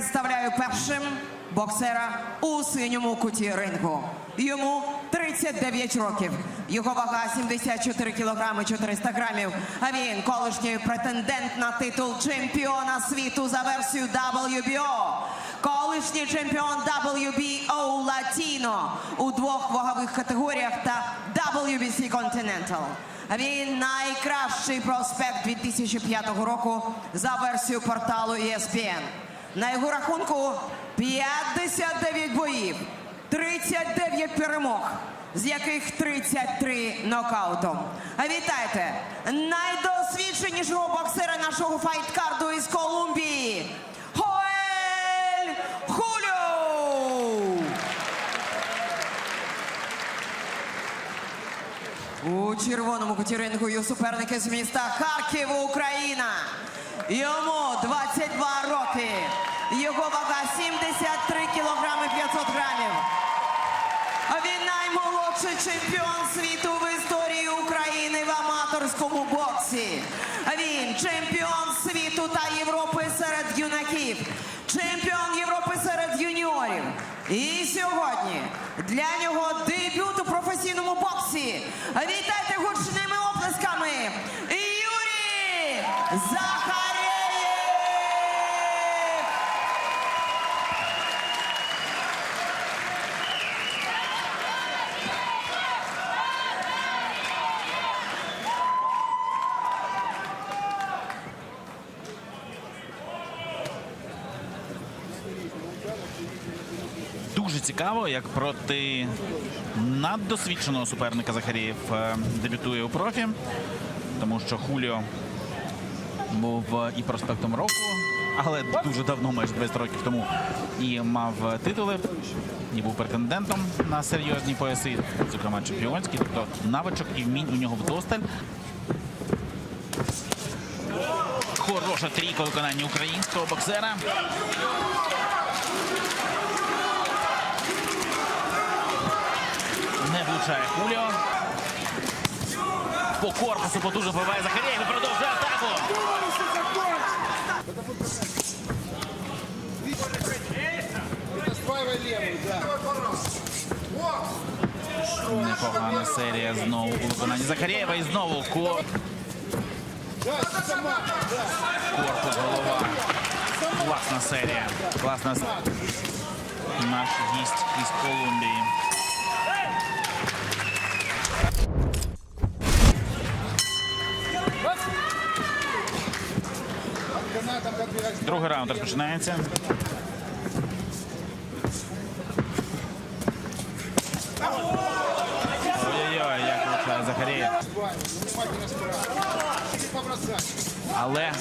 Представляю першим боксера у синьому куті рингу. Йому 39 років. Його вага 74 кілограми 400 грамів. А він колишній претендент на титул чемпіона світу за версією WBO. Колишній чемпіон WBO Latino у двох вагових категоріях та WBC Continental. Він найкращий проспект 2005 року за версією порталу ESPN. На його рахунку 59 боїв, 39 перемог, з яких 33 нокаутом. Вітайте найдосвідченішого боксера нашого файткарду із Колумбії Хоель Хулю! У червоному куті рингу суперники з міста Харків, Україна. Йому 22 роки. Його вага 73 кілограми 500 грамів. Він наймолодший чемпіон світу в історії України в аматорському боксі. Він чемпіон світу та Європи серед юнаків, чемпіон Європи серед юніорів. І сьогодні для нього дебют у професійному боксі. Вітайте гучними оплесками Юрій Захарєєв! Дуже цікаво, як проти наддосвідченого суперника Захарієв е, дебютує у профі, тому що Хуліо був е, і проспектом року, але дуже давно, майже 20 років тому, і мав титули, і був претендентом на серйозні пояси, зокрема чемпіонські, тобто навичок і вмінь у нього вдосталь. Хороша трійка виконання українського боксера. Не влучає Хуліо. По корпусу потужно вбиває Захарєєв і продовжує атаку. Непогана серія знову у виконанні Захарєєва. І знову ко- Да, сама, да. корпус, голова. Класна серія. Класна наш гість із Колумбії. Другий раунд розпочинається. Ой-ой-ой, як влучає. Не побросать. Але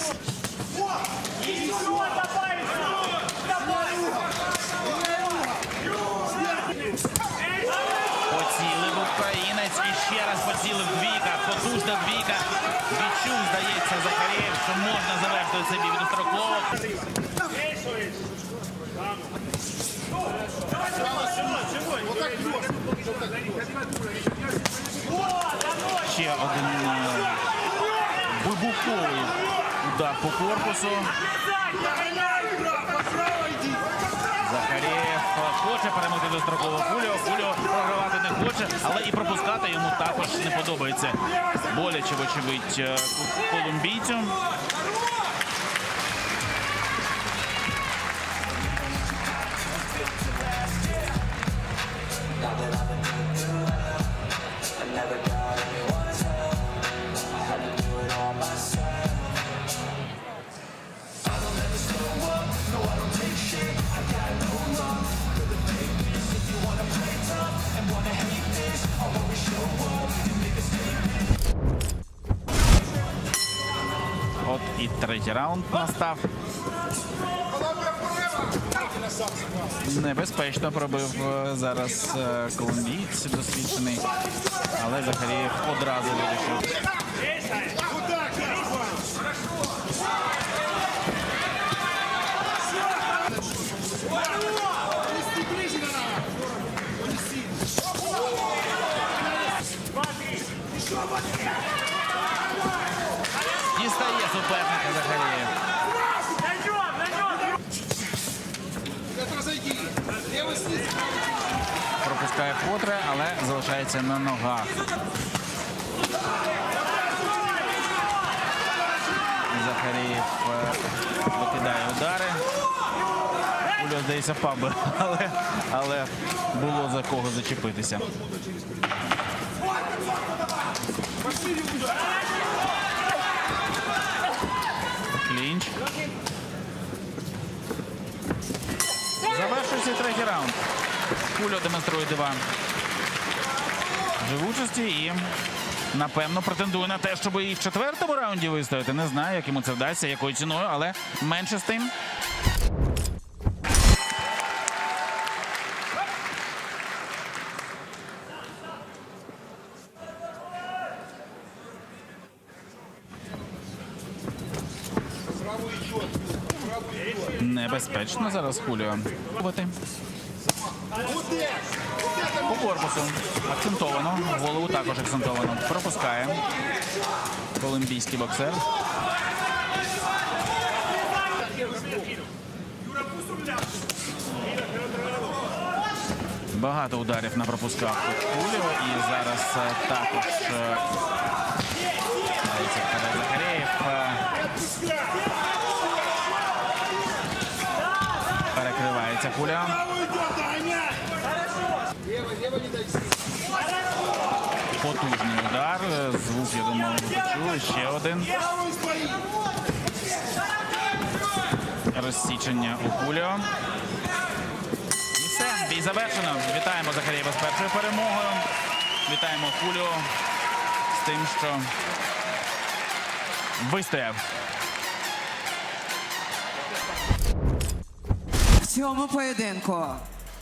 поцілив українець і ще раз поцілив двійка. Потужна двійка. Відчув, здається, Захарєєв, що можна завершити цей бій так. Ще один е, вибуховий удар по корпусу. Захарєєв хоче перемогти достроково програвати не хоче, але і пропускати йому також не подобається. Боляче, вочевидь, колумбійцям. колумбійцю. От і третій раунд настав. Небезпечно пробив е, зараз Колумбійці досвідчений, але Захарєєв одразу вирішив. Пропускає вкотре, але залишається на ногах. Захарієв е, викидає удари. Хуліо, здається, впав би, але, але було за кого зачепитися. Клінч. Завершується третій раунд. Хуліо демонструє дива живучості і, напевно, претендує на те, щоб і в четвертому раунді вистояти. Не знаю, як йому це вдасться, якою ціною, але менше з тим. Небезпечно зараз Хуліо. По корпусу. Акцентовано. Голову також акцентовано. Пропускає. Колумбійський боксер. Багато ударів на пропусках тут І зараз е, також е, дається вперед Захарєєв. Е, Не дойти. Потужний удар. Звук, я думаю, ви почули. Ще один. Розсічення у Хуліо. І все, бій завершено. Вітаємо Захарєва з першою перемогою. Вітаємо Хуліо з тим, що вистояв. Цьому поєдинку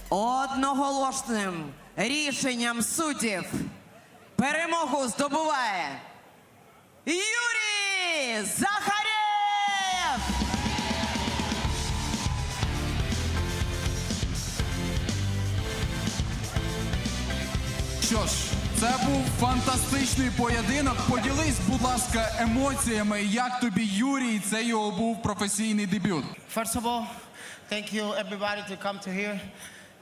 одноголосним рішенням суддів перемогу здобуває Юрій Захарєв! Що ж, це був фантастичний поєдинок. Поділись, будь ласка, емоціями, як тобі Юрій, це його був професійний дебют. First of all, thank you everybody to come to here.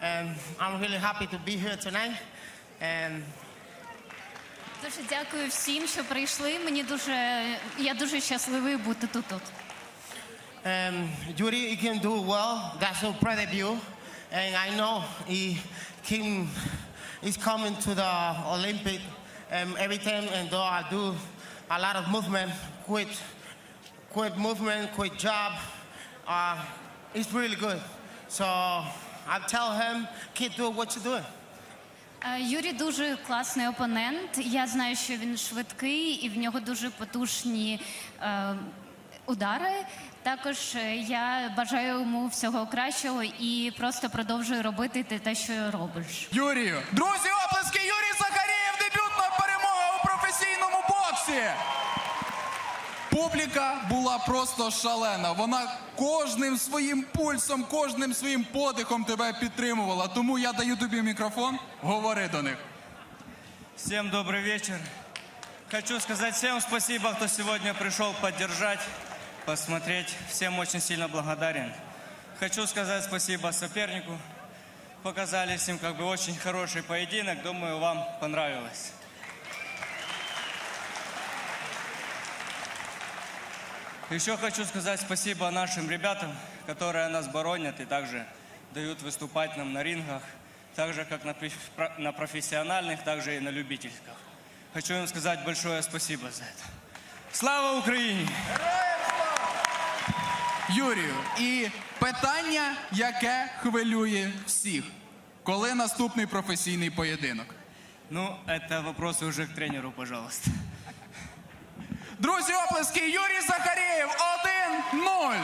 And I'm really happy to be here tonight. And Дуже дякую всім, що прийшли. Мені дуже я дуже щасливий бути тут. тут. um, Yuri, you can do well. That's so proud of you. And I know he came, he's coming to the Olympic um, every time. And though I do a lot of movement, quick, quick movement, quick job, uh, it's really good. So I tell him, keep doing what you're doing. Е, Юрій дуже класний опонент. Я знаю, що він швидкий і в нього дуже потужні е, удари. Також е, я бажаю йому всього кращого і просто продовжую робити те- те, що робиш. Юрію, друзі, оплески! Юрій Захарєєв, дебютна перемога у професійному боксі. Публіка була просто шалена. Вона кожним своїм пульсом, кожним своїм подихом тебе підтримувала. Тому я даю тобі мікрофон, говори до них. Всем добрый вечер. Хочу сказать всем спасибо, кто сегодня пришел поддержать, посмотреть. Всем очень сильно благодарен. Хочу сказать спасибо сопернику. Показали с ним как бы очень хороший поединок. Думаю, вам понравилось. Еще хочу сказать спасибо нашим ребятам, которые нас боронят и также дают выступать нам на рингах, так же как на, на профессиональных, также и на любительских. Хочу им сказать большое спасибо за это. Слава Украине! Юрію, і питання, яке хвилює всіх. Коли наступний професійний поєдинок? Ну, это вопросы уже к тренеру, пожалуйста. Друзі, оплески! Юрій Захарєєв 1-0.